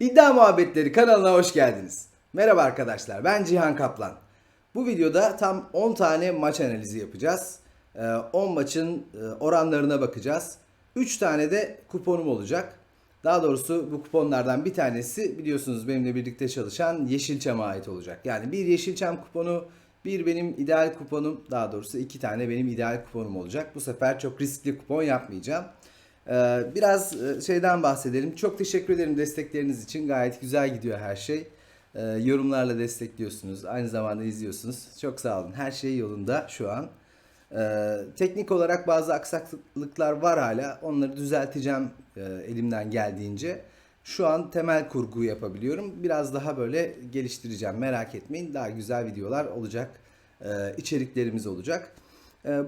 İddia Muhabbetleri kanalına hoş geldiniz. Merhaba arkadaşlar ben Cihan Kaplan. Bu videoda tam 10 tane maç analizi yapacağız. Ee, 10 maçın e, oranlarına bakacağız. 3 tane de kuponum olacak. Daha doğrusu bu kuponlardan bir tanesi biliyorsunuz benimle birlikte çalışan Yeşilçam'a ait olacak. Yani bir Yeşilçam kuponu, bir benim ideal kuponum, daha doğrusu iki tane benim ideal kuponum olacak. Bu sefer çok riskli kupon yapmayacağım. Ee, biraz e, şeyden bahsedelim. Çok teşekkür ederim destekleriniz için. Gayet güzel gidiyor her şey. Ee, yorumlarla destekliyorsunuz. Aynı zamanda izliyorsunuz. Çok sağ olun. Her şey yolunda şu an. Ee, teknik olarak bazı aksaklıklar var hala. Onları düzelteceğim e, elimden geldiğince. Şu an temel kurgu yapabiliyorum. Biraz daha böyle geliştireceğim. Merak etmeyin. Daha güzel videolar olacak. İçeriklerimiz olacak.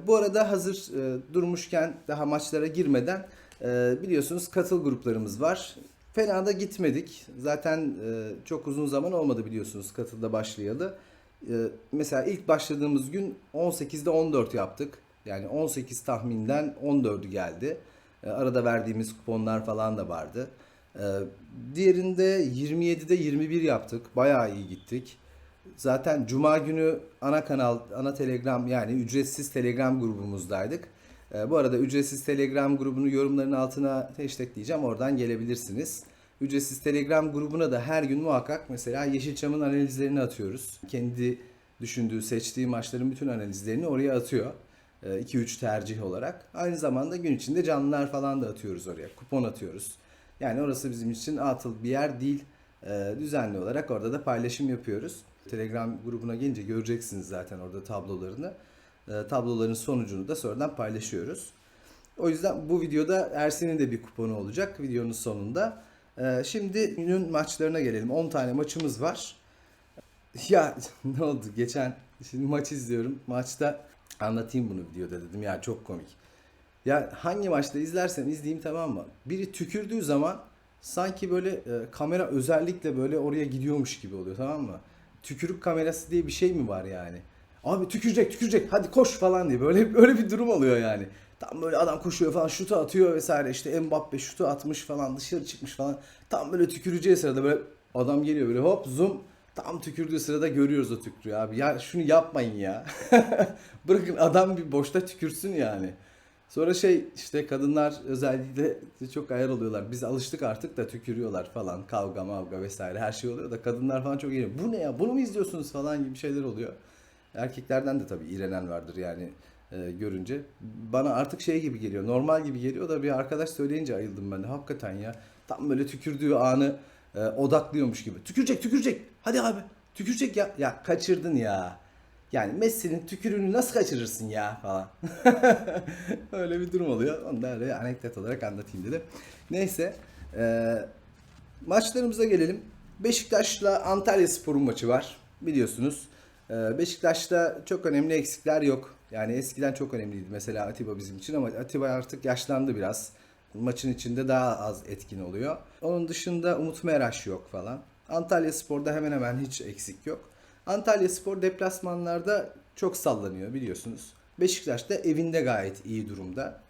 Bu arada hazır e, durmuşken daha maçlara girmeden e, biliyorsunuz katıl gruplarımız var. Fena da gitmedik. Zaten e, çok uzun zaman olmadı biliyorsunuz katılda başlayalı. E, mesela ilk başladığımız gün 18'de 14 yaptık. Yani 18 tahminden 14'ü geldi. E, arada verdiğimiz kuponlar falan da vardı. E, diğerinde 27'de 21 yaptık. Bayağı iyi gittik. Zaten Cuma günü ana kanal, ana Telegram yani ücretsiz Telegram grubumuzdaydık. Ee, bu arada ücretsiz Telegram grubunu yorumların altına hashtagleyeceğim. Oradan gelebilirsiniz. Ücretsiz Telegram grubuna da her gün muhakkak mesela Yeşilçam'ın analizlerini atıyoruz. Kendi düşündüğü, seçtiği maçların bütün analizlerini oraya atıyor. 2-3 tercih olarak. Aynı zamanda gün içinde canlılar falan da atıyoruz oraya. Kupon atıyoruz. Yani orası bizim için atıl bir yer değil. Ee, düzenli olarak orada da paylaşım yapıyoruz. Telegram grubuna gelince göreceksiniz zaten orada tablolarını. Ee, tabloların sonucunu da sonradan paylaşıyoruz. O yüzden bu videoda Ersin'in de bir kuponu olacak videonun sonunda. Ee, şimdi günün maçlarına gelelim. 10 tane maçımız var. Ya ne oldu? Geçen şimdi maç izliyorum. Maçta anlatayım bunu videoda dedim ya çok komik. Ya hangi maçta izlersem izleyeyim tamam mı? Biri tükürdüğü zaman sanki böyle e, kamera özellikle böyle oraya gidiyormuş gibi oluyor tamam mı? Tükürük kamerası diye bir şey mi var yani? Abi tükürecek tükürecek hadi koş falan diye böyle öyle bir durum oluyor yani. Tam böyle adam koşuyor falan şutu atıyor vesaire işte Mbappe şutu atmış falan dışarı çıkmış falan. Tam böyle tüküreceği sırada böyle adam geliyor böyle hop zoom tam tükürdüğü sırada görüyoruz o tükürüyor abi. Ya şunu yapmayın ya. Bırakın adam bir boşta tükürsün yani. Sonra şey işte kadınlar özellikle çok ayar oluyorlar. Biz alıştık artık da tükürüyorlar falan. Kavga mavga vesaire her şey oluyor da kadınlar falan çok geliyor. Bu ne ya bunu mu izliyorsunuz falan gibi şeyler oluyor. Erkeklerden de tabii iğrenen vardır yani e, görünce. Bana artık şey gibi geliyor. Normal gibi geliyor da bir arkadaş söyleyince ayıldım ben de. Hakikaten ya. Tam böyle tükürdüğü anı e, odaklıyormuş gibi. Tükürecek tükürecek. Hadi abi tükürecek ya. Ya kaçırdın ya. Yani Messi'nin tükürüğünü nasıl kaçırırsın ya falan. öyle bir durum oluyor. Onu da öyle anekdot olarak anlatayım dedim. Neyse. E, maçlarımıza gelelim. Beşiktaş'la Antalya Spor'un maçı var. Biliyorsunuz. Ee, Beşiktaş'ta çok önemli eksikler yok. Yani eskiden çok önemliydi mesela Atiba bizim için ama Atiba artık yaşlandı biraz. Maçın içinde daha az etkin oluyor. Onun dışında Umut Meraş yok falan. Antalya Spor'da hemen hemen hiç eksik yok. Antalya Spor deplasmanlarda çok sallanıyor biliyorsunuz. Beşiktaş da evinde gayet iyi durumda.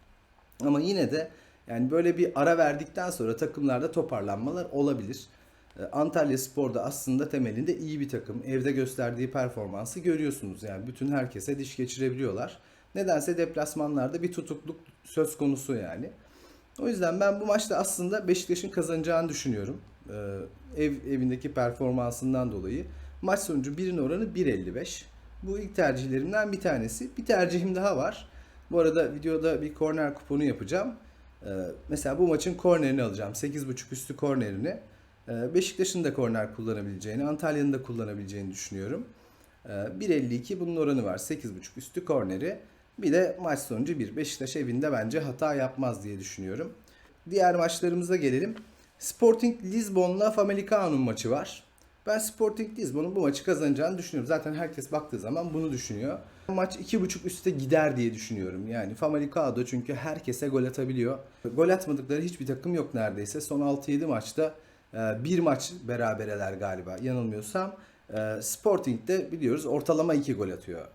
Ama yine de yani böyle bir ara verdikten sonra takımlarda toparlanmalar olabilir. Ee, Antalya Spor'da aslında temelinde iyi bir takım. Evde gösterdiği performansı görüyorsunuz. Yani bütün herkese diş geçirebiliyorlar. Nedense deplasmanlarda bir tutukluk söz konusu yani. O yüzden ben bu maçta aslında Beşiktaş'ın kazanacağını düşünüyorum. Ee, ev evindeki performansından dolayı. Maç sonucu birin oranı 1.55. Bu ilk tercihlerimden bir tanesi. Bir tercihim daha var. Bu arada videoda bir korner kuponu yapacağım. Ee, mesela bu maçın kornerini alacağım. 8.5 üstü kornerini. Ee, Beşiktaş'ın da korner kullanabileceğini, Antalya'nın da kullanabileceğini düşünüyorum. Ee, 1.52 bunun oranı var. 8.5 üstü korneri. Bir de maç sonucu 1. Beşiktaş evinde bence hata yapmaz diye düşünüyorum. Diğer maçlarımıza gelelim. Sporting Lisbon'la Famalicão'nun maçı var. Ben Sporting Lisbon'un bu maçı kazanacağını düşünüyorum. Zaten herkes baktığı zaman bunu düşünüyor. Maç 2.5 üste gider diye düşünüyorum. Yani Famalicão da çünkü herkese gol atabiliyor. Gol atmadıkları hiçbir takım yok neredeyse. Son 6-7 maçta bir maç berabereler galiba yanılmıyorsam. E, Sporting de biliyoruz ortalama 2 gol atıyor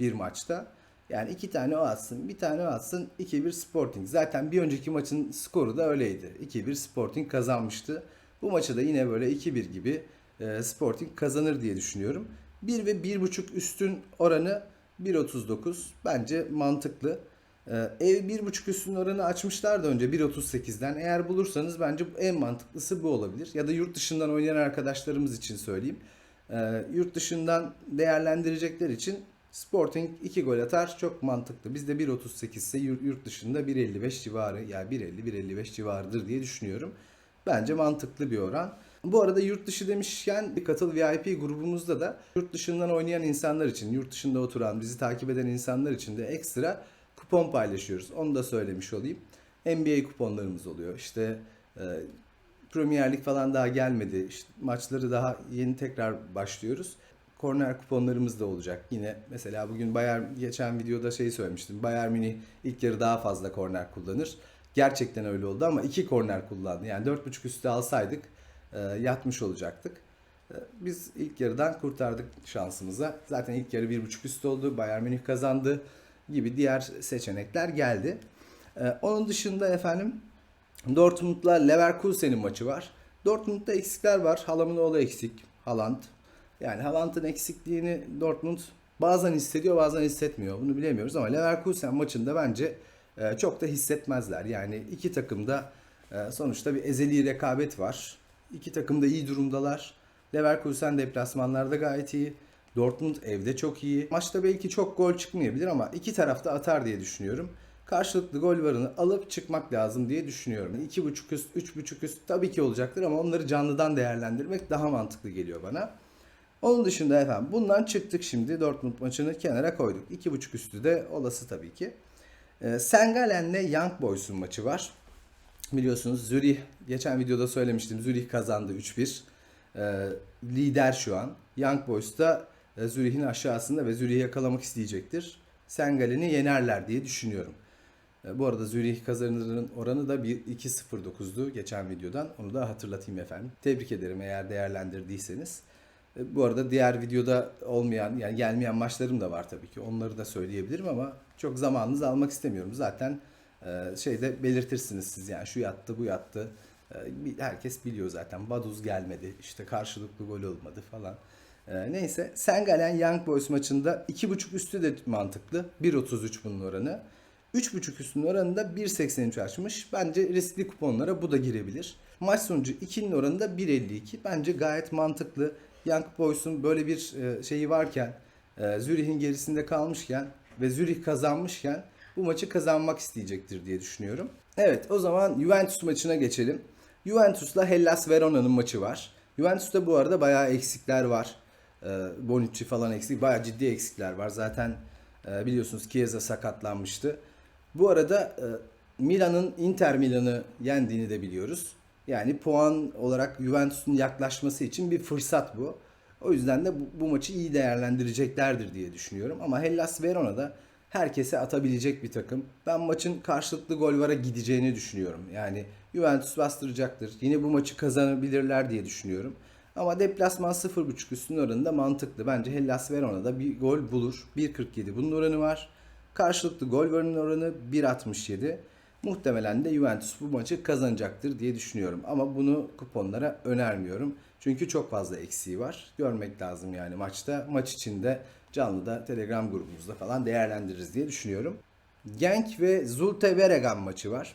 bir maçta. Yani iki tane o atsın, bir tane o atsın. 2-1 Sporting. Zaten bir önceki maçın skoru da öyleydi. 2-1 Sporting kazanmıştı. Bu maçı da yine böyle 2-1 gibi e, Sporting kazanır diye düşünüyorum. 1 ve 1.5 üstün oranı 1.39 bence mantıklı. Ee, ev 1.5 üstün oranı açmışlardı önce 1.38'den. Eğer bulursanız bence en mantıklısı bu olabilir. Ya da yurt dışından oynayan arkadaşlarımız için söyleyeyim. Ee, yurt dışından değerlendirecekler için Sporting 2 gol atar çok mantıklı. Bizde 1.38 ise yurt dışında 1.55 civarı yani 1.50-1.55 civarıdır diye düşünüyorum. Bence mantıklı bir oran. Bu arada yurt dışı demişken bir katıl VIP grubumuzda da yurt dışından oynayan insanlar için, yurt dışında oturan, bizi takip eden insanlar için de ekstra kupon paylaşıyoruz. Onu da söylemiş olayım. NBA kuponlarımız oluyor. İşte e, Premier Lig falan daha gelmedi. İşte maçları daha yeni tekrar başlıyoruz. Korner kuponlarımız da olacak. Yine mesela bugün Bayern geçen videoda şey söylemiştim. Bayern Münih ilk yarı daha fazla korner kullanır. Gerçekten öyle oldu ama iki korner kullandı. Yani 4.5 üstü alsaydık e, yatmış olacaktık. E, Biz ilk yarıdan kurtardık şansımıza. Zaten ilk yarı 1.5 üstü oldu. Bayern Münih kazandı gibi diğer seçenekler geldi. E, Onun dışında efendim Dortmund'la Leverkusen'in maçı var. Dortmund'da eksikler var. Halamın oğlu eksik. Haaland. Yani Haaland'ın eksikliğini Dortmund bazen hissediyor bazen hissetmiyor. Bunu bilemiyoruz ama Leverkusen maçında bence e, çok da hissetmezler. Yani iki takımda e, sonuçta bir ezeli rekabet var. İki takım da iyi durumdalar. Leverkusen deplasmanlarda gayet iyi. Dortmund evde çok iyi. Maçta belki çok gol çıkmayabilir ama iki tarafta atar diye düşünüyorum. Karşılıklı gol varını alıp çıkmak lazım diye düşünüyorum. 2.5 üst, 3.5 üst tabii ki olacaktır ama onları canlıdan değerlendirmek daha mantıklı geliyor bana. Onun dışında efendim bundan çıktık şimdi. Dortmund maçını kenara koyduk. 2.5 üstü de olası tabii ki. Ee, Sengalen'le Young Boys'un maçı var. Biliyorsunuz Zürih, geçen videoda söylemiştim. Zürih kazandı 3-1. Ee, lider şu an. Young Boys da e, Zürih'in aşağısında ve Zürih'i yakalamak isteyecektir. Sengalen'i yenerler diye düşünüyorum. E, Bu arada Zürih kazanırın oranı da 2.09'du geçen videodan. Onu da hatırlatayım efendim. Tebrik ederim eğer değerlendirdiyseniz. E, Bu arada diğer videoda olmayan yani gelmeyen maçlarım da var tabii ki. Onları da söyleyebilirim ama çok zamanınızı almak istemiyorum. Zaten e, şeyde belirtirsiniz siz yani şu yattı bu yattı. E, Herkes biliyor zaten. Baduz gelmedi. işte karşılıklı gol olmadı falan. E, Neyse Sengalen Young Boys maçında 2.5 üstü de mantıklı. 1.33 bunun oranı. 3.5 üstünün oranı da 1.83 açmış. Bence riskli kuponlara bu da girebilir. Maç sonucu 2'nin oranı da 1.52. Bence gayet mantıklı. Young Boys'un böyle bir e, şeyi varken, e, Zürih'in gerisinde kalmışken ve Zürih kazanmışken bu maçı kazanmak isteyecektir diye düşünüyorum. Evet o zaman Juventus maçına geçelim. Juventus'la Hellas Verona'nın maçı var. Juventus'ta bu arada bayağı eksikler var. E, Bonucci falan eksik. Bayağı ciddi eksikler var. Zaten e, biliyorsunuz Chiesa sakatlanmıştı. Bu arada e, Milan'ın Inter Milan'ı yendiğini de biliyoruz. Yani puan olarak Juventus'un yaklaşması için bir fırsat bu. O yüzden de bu, bu maçı iyi değerlendireceklerdir diye düşünüyorum. Ama Hellas Verona da herkese atabilecek bir takım. Ben maçın karşılıklı gol vara gideceğini düşünüyorum. Yani Juventus bastıracaktır. Yine bu maçı kazanabilirler diye düşünüyorum. Ama deplasman 0.5 üstün oranında mantıklı. Bence Hellas Verona'da bir gol bulur. 1.47 bunun oranı var. Karşılıklı gol varının oranı 1.67. Muhtemelen de Juventus bu maçı kazanacaktır diye düşünüyorum. Ama bunu kuponlara önermiyorum. Çünkü çok fazla eksiği var. Görmek lazım yani maçta. Maç içinde canlıda Telegram grubumuzda falan değerlendiririz diye düşünüyorum. Genk ve Zulte Veregan maçı var.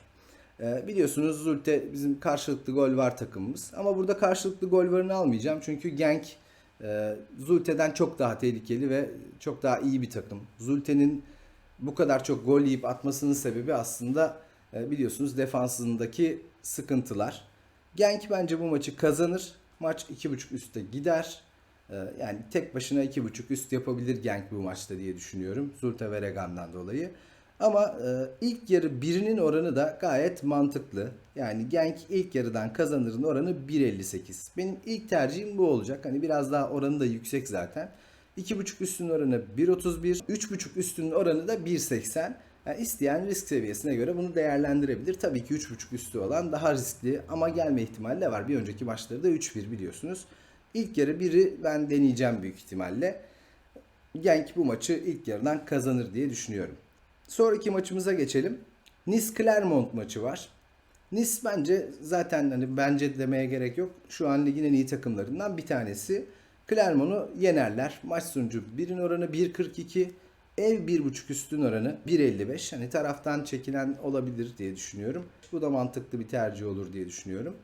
Ee, biliyorsunuz Zulte bizim karşılıklı gol var takımımız. Ama burada karşılıklı gol varını almayacağım. Çünkü Genk e, Zulte'den çok daha tehlikeli ve çok daha iyi bir takım. Zulte'nin bu kadar çok gol yiyip atmasının sebebi aslında e, biliyorsunuz defansındaki sıkıntılar. Genk bence bu maçı kazanır. Maç 2.5 üstte gider. E, Yani tek başına 2.5 üst yapabilir Genk bu maçta diye düşünüyorum. Zulte Veregan'dan dolayı. Ama e, ilk yarı birinin oranı da gayet mantıklı. Yani Genk ilk yarıdan kazanırın oranı 1.58. Benim ilk tercihim bu olacak. Hani biraz daha oranı da yüksek zaten. 2.5 üstünün oranı 1.31. 3.5 üstünün oranı da 1.80. Yani isteyen risk seviyesine göre bunu değerlendirebilir. Tabii ki 3.5 üstü olan daha riskli ama gelme ihtimali de var. Bir önceki maçları da 3-1 biliyorsunuz. İlk yarı biri ben deneyeceğim büyük ihtimalle. Genk bu maçı ilk yarıdan kazanır diye düşünüyorum. Sonraki maçımıza geçelim. Nice Clermont maçı var. Nice bence zaten hani bence demeye gerek yok. Şu an ligin en iyi takımlarından bir tanesi. Clermont'u yenerler. Maç sonucu 1'in oranı 1.42. Ev 1.5 üstün oranı 1.55. Hani taraftan çekilen olabilir diye düşünüyorum. Bu da mantıklı bir tercih olur diye düşünüyorum.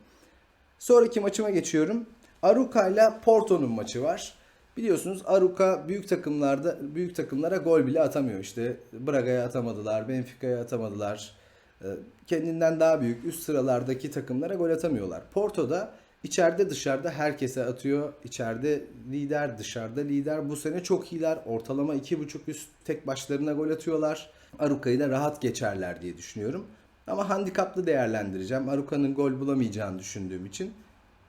Sonraki maçıma geçiyorum. Aruka ile Porto'nun maçı var. Biliyorsunuz Aruka büyük takımlarda büyük takımlara gol bile atamıyor. İşte Braga'ya atamadılar, Benfica'ya atamadılar. Ee, Kendinden daha büyük üst sıralardaki takımlara gol atamıyorlar. Porto da içeride dışarıda herkese atıyor. İçeride lider, dışarıda lider. Bu sene çok iyiler. Ortalama 2.5 üst tek başlarına gol atıyorlar. Aruka'yı da rahat geçerler diye düşünüyorum. Ama handikaplı değerlendireceğim. Aruka'nın gol bulamayacağını düşündüğüm için.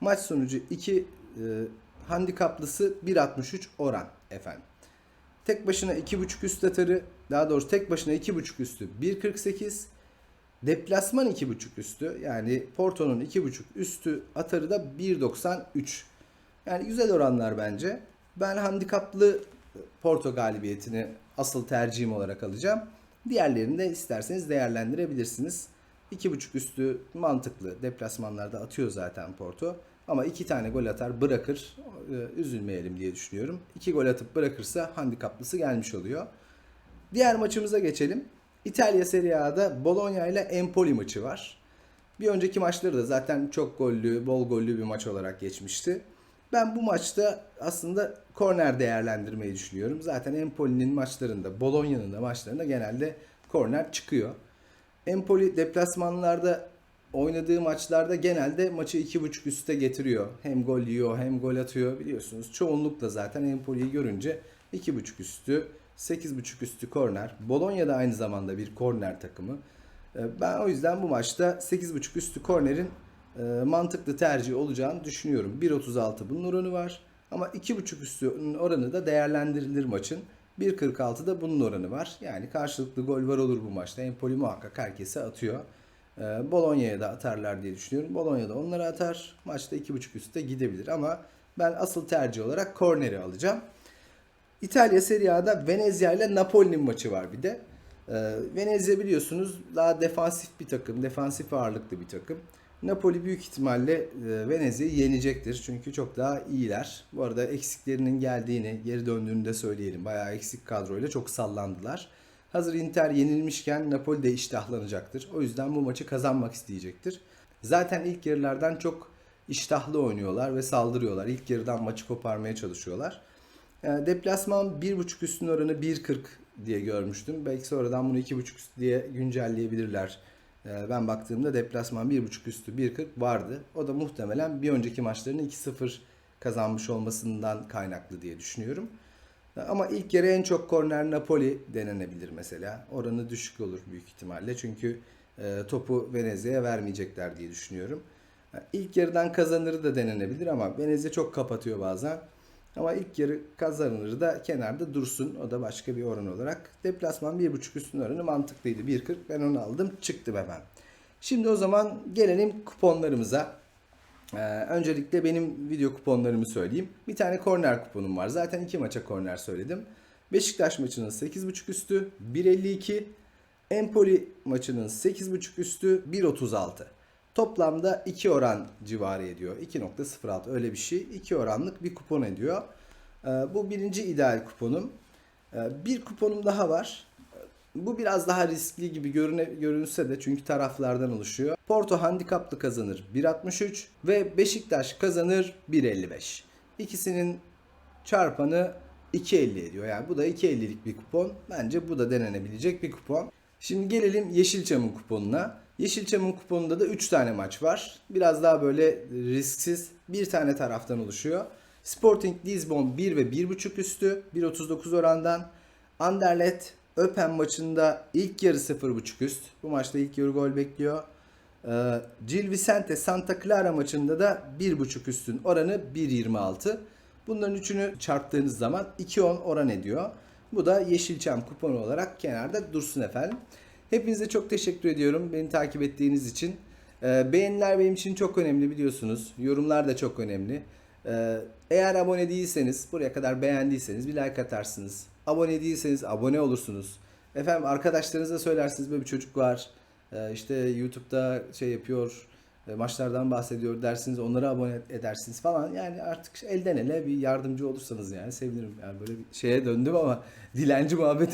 Maç sonucu 2 e, handikaplısı 1.63 oran efendim. Tek başına 2.5 üst atarı daha doğrusu tek başına 2.5 üstü 1.48. Deplasman 2.5 üstü yani Porto'nun 2.5 üstü atarı da 1.93. Yani güzel oranlar bence. Ben handikaplı Porto galibiyetini asıl tercihim olarak alacağım. Diğerlerini de isterseniz değerlendirebilirsiniz. 2.5 üstü mantıklı. Deplasmanlarda atıyor zaten Porto. Ama iki tane gol atar bırakır. Ee, Üzülmeyelim diye düşünüyorum. İki gol atıp bırakırsa handikaplısı gelmiş oluyor. Diğer maçımıza geçelim. İtalya Serie A'da Bologna ile Empoli maçı var. Bir önceki maçları da zaten çok gollü, bol gollü bir maç olarak geçmişti. Ben bu maçta aslında korner değerlendirmeyi düşünüyorum. Zaten Empoli'nin maçlarında, Bologna'nın da maçlarında genelde korner çıkıyor. Empoli deplasmanlarda oynadığı maçlarda genelde maçı 2.5 üste getiriyor. Hem gol yiyor hem gol atıyor biliyorsunuz. Çoğunlukla zaten Empoli'yi görünce 2.5 üstü 8.5 üstü korner. Bologna da aynı zamanda bir korner takımı. Ee, Ben o yüzden bu maçta 8.5 üstü kornerin e, mantıklı tercih olacağını düşünüyorum. 1.36 bunun oranı var. Ama 2.5 üstü oranı da değerlendirilir maçın. 1.46'da bunun oranı var. Yani karşılıklı gol var olur bu maçta. Empoli muhakkak herkese atıyor. Ee, Bologna'ya da atarlar diye düşünüyorum. Bologna da onlara atar. Maçta 2.5 üstte gidebilir ama ben asıl tercih olarak korneri alacağım. İtalya Serie A'da Venezia ile Napoli'nin maçı var bir de. Ee, Venezia biliyorsunuz daha defansif bir takım, defansif ağırlıklı bir takım. Napoli büyük ihtimalle e, Venezia'yı yenecektir çünkü çok daha iyiler. Bu arada eksiklerinin geldiğini, geri döndüğünü de söyleyelim. Bayağı eksik kadroyla çok sallandılar. Hazır Inter yenilmişken Napoli de iştahlanacaktır. O yüzden bu maçı kazanmak isteyecektir. Zaten ilk yarılardan çok iştahlı oynuyorlar ve saldırıyorlar. İlk yarıdan maçı koparmaya çalışıyorlar. Yani deplasman 1.5 üstün oranı 1.40 diye görmüştüm. Belki sonradan bunu 2.5 üst diye güncelleyebilirler. Ee, Ben baktığımda deplasman 1.5 üstü 1.40 vardı. O da muhtemelen bir önceki maçların 2-0 kazanmış olmasından kaynaklı diye düşünüyorum. Ama ilk yarı en çok korner Napoli denenebilir mesela. Oranı düşük olur büyük ihtimalle. Çünkü e, topu Venezia'ya vermeyecekler diye düşünüyorum. Ha, İlk yarıdan kazanırı da denenebilir ama Venezia çok kapatıyor bazen. Ama ilk yarı kazanırı da kenarda dursun. O da başka bir oran olarak. Deplasman 1.5 üstün oranı mantıklıydı. 1.40 ben onu aldım. Çıktım hemen. Şimdi o zaman gelelim kuponlarımıza. Ee, öncelikle benim video kuponlarımı söyleyeyim. Bir tane korner kuponum var. Zaten iki maça korner söyledim. Beşiktaş maçının 8.5 üstü 1.52. Empoli maçının 8.5 üstü 1.36. Toplamda 2 oran civarı ediyor. 2.06 öyle bir şey. 2 oranlık bir kupon ediyor. Ee, Bu birinci ideal kuponum. Ee, Bir kuponum daha var. Bu biraz daha riskli gibi görüne, görünse de çünkü taraflardan oluşuyor. Porto handikaplı kazanır 1.63 ve Beşiktaş kazanır 1.55. İkisinin çarpanı 2.50 ediyor. Yani bu da 2.50'lik bir kupon. Bence bu da denenebilecek bir kupon. Şimdi gelelim Yeşilçam'ın kuponuna. Yeşilçam'ın kuponunda da 3 tane maç var. Biraz daha böyle risksiz bir tane taraftan oluşuyor. Sporting Lisbon 1 ve 1.5 üstü 1.39 orandan. Anderlecht Öpen maçında ilk yarı 0.5 üst. Bu maçta ilk yarı gol bekliyor. Ee, Gil Vicente Santa Clara maçında da 1.5 üstün oranı 1.26. Bunların üçünü çarptığınız zaman 2.10 oran ediyor. Bu da Yeşilçam kuponu olarak kenarda dursun efendim. Hepinize çok teşekkür ediyorum beni takip ettiğiniz için. Ee, beğeniler benim için çok önemli biliyorsunuz. Yorumlar da çok önemli. Ee, eğer abone değilseniz, buraya kadar beğendiyseniz bir like atarsınız. Abone değilseniz abone olursunuz. Efendim arkadaşlarınıza söylersiniz böyle bir çocuk var. e, işte YouTube'da şey yapıyor, e, maçlardan bahsediyor dersiniz, onlara abone edersiniz falan. Yani artık elden ele bir yardımcı olursanız yani sevinirim. Yani böyle bir şeye döndüm ama dilenci muhabbeti